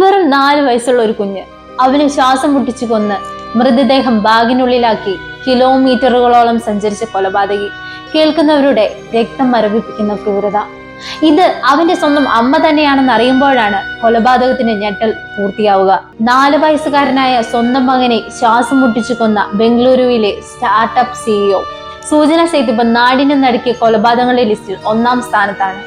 വെറും നാല് വയസ്സുള്ള ഒരു കുഞ്ഞ് അവന് ശ്വാസം മുട്ടിച്ചു കൊന്ന് മൃതദേഹം ബാഗിനുള്ളിലാക്കി കിലോമീറ്ററുകളോളം സഞ്ചരിച്ച കൊലപാതകി. കേൾക്കുന്നവരുടെ രക്തം മരവിപ്പിക്കുന്ന ക്രൂരത. ഇത് അവന്റെ സ്വന്തം അമ്മ തന്നെയാണെന്ന് അറിയുമ്പോഴാണ് കൊലപാതകത്തിന്റെ ഞെട്ടൽ പൂർത്തിയാവുക. നാല് വയസ്സുകാരനായ സ്വന്തം മകനെ ശ്വാസം മുട്ടിച്ചു കൊന്ന ബംഗളൂരുവിലെ സ്റ്റാർട്ടപ്പ് സിഇഒ സൂചന നാടിനെ നാടിന് നടുക്കിയ കൊലപാതകങ്ങളുടെ ലിസ്റ്റിൽ ഒന്നാം സ്ഥാനത്താണ്.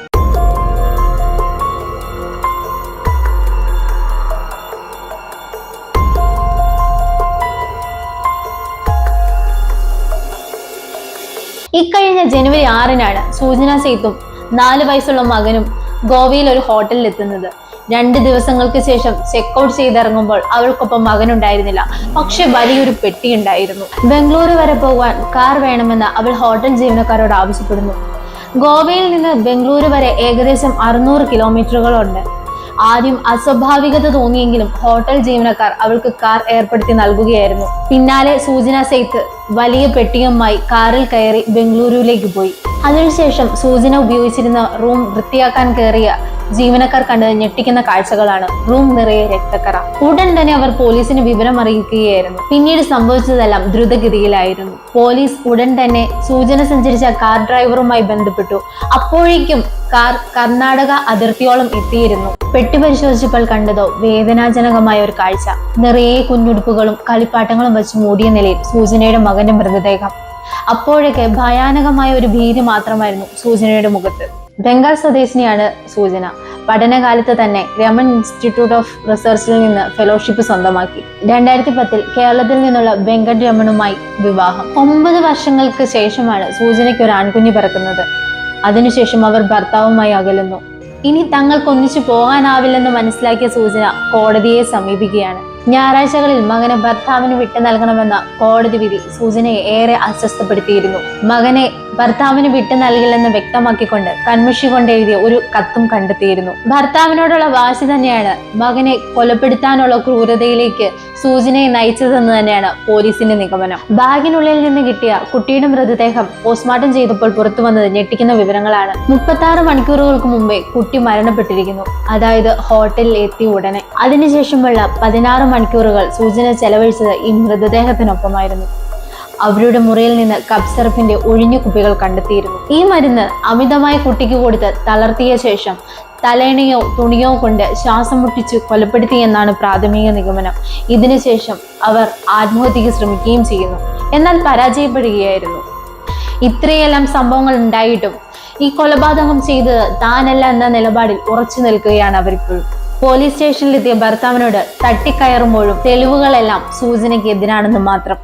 ഇക്കഴിഞ്ഞ ജനുവരി ആറിനാണ് സൂചന സേത്തും നാല് വയസ്സുള്ള മകനും ഗോവയിൽ ഒരു ഹോട്ടലിൽ എത്തുന്നത്. രണ്ട് ദിവസങ്ങൾക്ക് ശേഷം ചെക്ക് ഔട്ട് ചെയ്തിറങ്ങുമ്പോൾ അവൾക്കൊപ്പം മകനുണ്ടായിരുന്നില്ല. പക്ഷെ വലിയൊരു പെട്ടി ഉണ്ടായിരുന്നു. ബംഗളൂരു വരെ പോകാൻ കാർ വേണമെന്ന് അവൾ ഹോട്ടൽ ജീവനക്കാരോട് ആവശ്യപ്പെടുന്നു. ഗോവയിൽ നിന്ന് ബംഗളൂരു വരെ ഏകദേശം അറുന്നൂറ് കിലോമീറ്ററുകളുണ്ട് ആദ്യം അസ്വാഭാവികത തോന്നിയെങ്കിലും ഹോട്ടൽ ജീവനക്കാർ അവൾക്ക് കാർ ഏർപ്പെടുത്തി നൽകുകയായിരുന്നു. പിന്നാലെ സൂചന സേത്ത് വലിയ പെട്ടിയുമായി കാറിൽ കയറി ബംഗളൂരുവിലേക്ക് പോയി. അതിനുശേഷം സൂചന ഉപയോഗിച്ചിരുന്ന റൂം വൃത്തിയാക്കാൻ കയറിയ ജീവനക്കാർ കണ്ടത് ഞെട്ടിക്കുന്ന കാഴ്ചകളാണ്. റൂം നിറയെ രക്തക്കറ. ഉടൻ തന്നെ അവർ പോലീസിന് വിവരം അറിയിക്കുകയായിരുന്നു. പിന്നീട് സംഭവിച്ചതെല്ലാം ദ്രുതഗതിയിലായിരുന്നു. പോലീസ് ഉടൻ തന്നെ സൂചന സഞ്ചരിച്ച കാർ ഡ്രൈവറുമായി ബന്ധപ്പെട്ടു. അപ്പോഴേക്കും കാർ കർണാടക അതിർത്തിയോളം എത്തിയിരുന്നു. പെട്ടി പരിശോധിച്ചപ്പോൾ കണ്ടതോ വേദനാജനകമായ ഒരു കാഴ്ച. നിറയെ കുഞ്ഞുടുപ്പുകളും കളിപ്പാട്ടങ്ങളും വെച്ച് മൂടിയ നിലയിൽ സൂചനയുടെ മകന്റെ മൃതദേഹം. അപ്പോഴൊക്കെ ഭയാനകമായ ഒരു ഭീതി മാത്രമായിരുന്നു സൂചനയുടെ മുഖത്ത്. ബംഗാൾ സ്വദേശിനിയാണ് സൂചന. പഠനകാലത്ത് തന്നെ രമൺ ഇൻസ്റ്റിറ്റ്യൂട്ട് ഓഫ് റിസർച്ചിൽ നിന്ന് ഫെലോഷിപ്പ് സ്വന്തമാക്കി. രണ്ടായിരത്തി പത്തിൽ കേരളത്തിൽ നിന്നുള്ള വെങ്കട് രമണുമായി വിവാഹം. ഒമ്പത് വർഷങ്ങൾക്ക് ശേഷമാണ് സൂചനയ്ക്ക് ഒരു ആൺകുഞ്ഞ് പിറക്കുന്നത്. അതിനുശേഷം അവർ ഭർത്താവുമായി അകലുന്നു. ഇനി തങ്ങൾക്ക് ഒന്നിച്ചു പോകാനാവില്ലെന്ന് മനസ്സിലാക്കിയ സൂചന കോടതിയെ സമീപിക്കുകയാണ്. ഞായറാഴ്ചകളിൽ മകനെ ഭർത്താവിന് വിട്ടു നൽകണമെന്ന കോടതി വിധി സൂചനയെ ഏറെ അസ്വസ്ഥപ്പെടുത്തിയിരുന്നു. മകനെ ഭർത്താവിന് വിട്ടു നൽകില്ലെന്ന് വ്യക്തമാക്കിക്കൊണ്ട് കൺമുഷി കൊണ്ട് എഴുതിയ ഒരു കത്തും കണ്ടെത്തിയിരുന്നു. ഭർത്താവിനോടുള്ള വാശി തന്നെയാണ് മകനെ കൊലപ്പെടുത്താനുള്ള ക്രൂരതയിലേക്ക് സൂചനയെ നയിച്ചതെന്ന് തന്നെയാണ് പോലീസിന്റെ നിഗമനം. ബാഗിനുള്ളിൽ നിന്ന് കിട്ടിയ കുട്ടിയുടെ മൃതദേഹം പോസ്റ്റ്മോർട്ടം ചെയ്തപ്പോൾ പുറത്തു വന്നത് ഞെട്ടിക്കുന്ന വിവരങ്ങളാണ്. മുപ്പത്തി ആറ് മണിക്കൂറുകൾക്ക് മുമ്പേ കുട്ടി മരണപ്പെട്ടിരിക്കുന്നു. അതായത് ഹോട്ടലിൽ എത്തിയ ഉടനെ. അതിനുശേഷമുള്ള പതിനാറ് മണിക്കൂറുകൾ സൂചന ചെലവഴിച്ചത് ഈ മൃതദേഹത്തിനൊപ്പമായിരുന്നു. അവരുടെ മുറിയിൽ നിന്ന് കബ്സറഫിന്റെ ഒഴിഞ്ഞ കുപ്പികൾ കണ്ടെത്തിയിരുന്നു. ഈ മരുന്ന് അമിതമായി കുട്ടിക്ക് കൊടുത്ത് തളർത്തിയ ശേഷം തലേണയോ തുണിയോ കൊണ്ട് ശ്വാസം മുട്ടിച്ച് കൊലപ്പെടുത്തിയെന്നാണ് പ്രാഥമിക നിഗമനം. ഇതിനുശേഷം അവർ ആത്മഹത്യക്ക് ശ്രമിക്കുകയും ചെയ്യുന്നു. എന്നാൽ പരാജയപ്പെടുകയായിരുന്നു. ഇത്രയെല്ലാം സംഭവങ്ങൾ ഉണ്ടായിട്ടും ഈ കൊലപാതകം ചെയ്തത് താനല്ല എന്ന നിലപാടിൽ ഉറച്ചു നിൽക്കുകയാണ് അവരിപ്പോഴും. പോലീസ് സ്റ്റേഷനിലെത്തിയ ഭർത്താവിനോട് തട്ടിക്കയറുമ്പോഴും തെളിവുകളെല്ലാം സൂചനയ്ക്ക് എതിരാണെന്ന് മാത്രം.